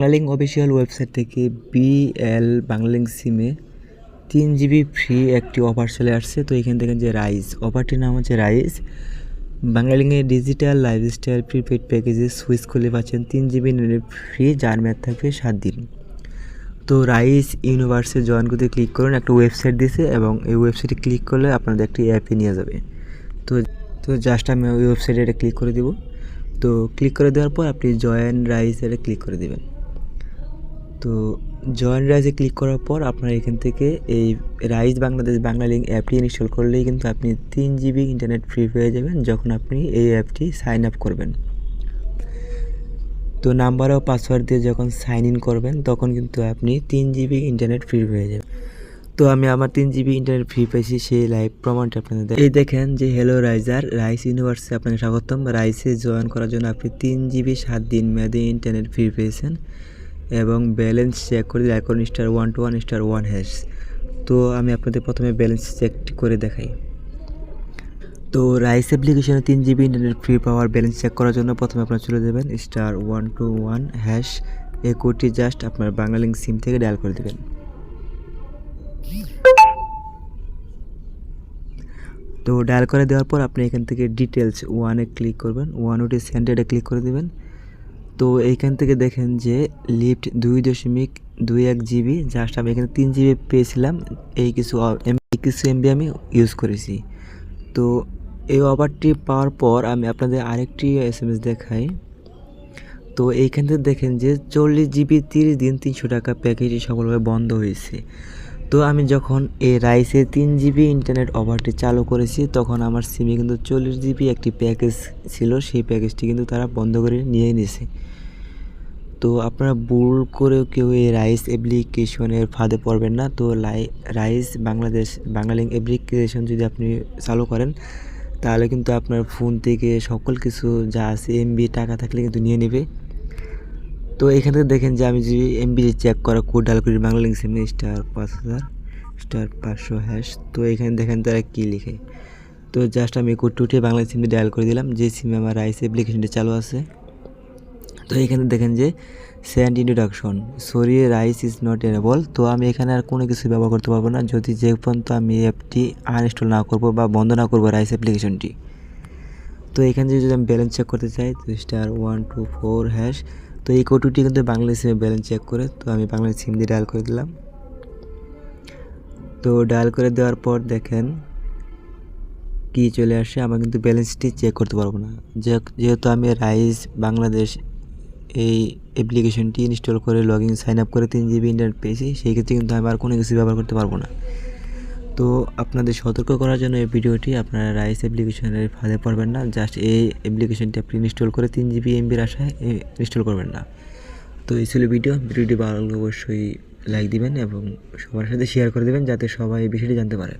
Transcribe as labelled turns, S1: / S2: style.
S1: Banglalink official website থেকে BL Banglalink সিমে তিন জিবি ফ্রি একটি অফার চলে আসছে। তো এখান থেকে যে রাইস অফারটির নাম হচ্ছে রাইস বাংলালিংকের ডিজিটাল লাইফস্টাইল প্রিপেড প্যাকেজে সুইচ খুলে পাচ্ছেন তিন জিবি ফ্রি, যার মেয়াদ থাকবে সাত দিন। তো রাইস ইউনিভার্সে জয়েন করতে ক্লিক করুন, একটা ওয়েবসাইট দিছে এবং এই ওয়েবসাইটে ক্লিক করলে আপনাদের একটি অ্যাপে নিয়ে যাবে। তো তো জাস্ট আমি ওই ওয়েবসাইটে এটা ক্লিক করে দিব। তো ক্লিক করে দেওয়ার পর আপনি জয়েন রাইস এটা ক্লিক করে দেবেন। তো জয়েন রাইসে ক্লিক করার পর আপনার এখান থেকে এই রাইস বাংলাদেশ বাংলা লিঙ্ক অ্যাপটি ইনস্টল করলেই কিন্তু আপনি তিন জিবি ইন্টারনেট ফ্রি পেয়ে যাবেন যখন আপনি এই অ্যাপটি সাইন আপ করবেন। তো নাম্বার ও পাসওয়ার্ড দিয়ে যখন সাইন ইন করবেন, তখন কিন্তু আপনি তিন জিবি ইন্টারনেট ফ্রি পেয়ে যাবেন। তো আমি আমার তিন জিবি ইন্টারনেট ফ্রি পেয়েছি, সেই লাইভ প্রমাণটা আপনাদের এই দেখেন যে হ্যালো রাইজার রাইস ইউনিভার্সে আপনাকে স্বাগতম। রাইসে জয়েন করার জন্য আপনি তিন জিবি সাত দিন মেয়াদে ইন্টারনেট ফ্রি পেয়েছেন। এবং ব্যালেন্স চেক করে দিলে এখন star one two one star one hash তো আমি আপনাদের প্রথমে ব্যালেন্স চেক করে দেখাই। তো রাইস অ্যাপ্লিকেশনে তিন জিবি ইন্টারনেট ফ্রি পাওয়ার ব্যালেন্স চেক করার জন্য প্রথমে আপনারা চলে যাবেন star one two one hash এই কোডটি জাস্ট আপনার বাংলালিংক সিম থেকে ডায়াল করে দেবেন। তো ডায়াল করে দেওয়ার পর আপনি এখান থেকে ডিটেলস ওয়ানে ক্লিক করবেন। ওয়ান ওটি সেন্টারে ক্লিক করে দেবেন। তো এইখান থেকে দেখেন যে লিফট দুই দশমিক দুই এক জিবি জাস্ট আমি এখানে তিন জিবি পেয়েছিলাম, এই কিছু কিছু এমবি আমি ইউজ করেছি। তো এই অফারটি পাওয়ার পর আমি আপনাদের আরেকটি এস এম এস দেখাই। তো এইখান থেকে দেখেন যে চল্লিশ জিবি তিরিশ দিন তিনশো টাকা প্যাকেজটি সফলভাবে বন্ধ হয়েছে। তো আমি যখন এই রাইসে তিন জিবি ইন্টারনেট অফারটি চালু করেছি, তখন আমার সিমে কিন্তু চল্লিশ জিবি একটি প্যাকেজ ছিল। সেই প্যাকেজটি কিন্তু তারা বন্ধ করে নিয়ে নিয়েছে। তো আপনারা ভুল করেও কেউ এই রাইস অ্যাপ্লিকেশনের ফাঁদে পড়বেন না। তো লাই, রাইস বাংলাদেশ, বাংলালিংক অ্যাপ্লিকেশন যদি আপনি চালু করেন, তাহলে কিন্তু আপনার ফোন থেকে সকল কিছু যা আছে এমবি টাকা থাকলে কিন্তু নিয়ে নেবে। তো এখান থেকে দেখেন যে আমি যদি এমবি চেক করা কোড ডাল করি, বাংলা লিঙ্ক সিমে স্টার পাঁচ হাজার স্টার পাঁচশো হ্যাশ তো এখানে দেখেন তারা কী লিখে। তো জাস্ট আমি কোডটি উঠিয়ে বাংলা সিমে ডায়াল করে দিলাম, যে সিমে আমার রাইস অ্যাপ্লিকেশনটি চালু আছে। তো এখানে দেখেন যে sand introduction sorry Ryze is not enable তো আমি এখানে আর কোনো কিছু ব্যবহার করতে পারব না, যদি যে পর্যন্ত আমি অ্যাপটি আনইনস্টল না করব বা বন্ধ না করব রাইস অ্যাপ্লিকেশনটি তো এখানে যদি আমি ব্যালেন্স চেক করতে চাই, তো star one two four hash তো এই কোডটি কিন্তু বাংলা সিমে ব্যালেন্স চেক করে, তো আমি বাংলা সিম দিয়ে ডায়াল করে দিলাম। তো ডায়াল করে দেওয়ার পর দেখেন কি চলে আসে, আমার কিন্তু ব্যালেন্সটি চেক করতে পারব না। যেহেতু আমি রাইস বাংলাদেশ এই অ্যাপ্লিকেশনটি ইনস্টল করে লগ ইন সাইন আপ করে তিন জিবি ইন্টারনেট পেয়েছি, সেই ক্ষেত্রে কিন্তু আমি আর কোনো কিছু ব্যবহার করতে পারব না। তো আপনাদের সতর্ক করার জন্য এই ভিডিওটি আপনারা রাইস অ্যাপ্লিকেশনের ফাঁদে পড়বেন না। জাস্ট এই অ্যাপ্লিকেশনটি আপনি ইনস্টল করে তিন জিবি এমবির আশায় ইনস্টল করবেন না। তো এই ছিল ভিডিও। ভিডিওটি ভালো লাগলে অবশ্যই লাইক দিবেন এবং সবার সাথে শেয়ার করে দেবেন যাতে সবাই এই বিষয়টি জানতে পারে।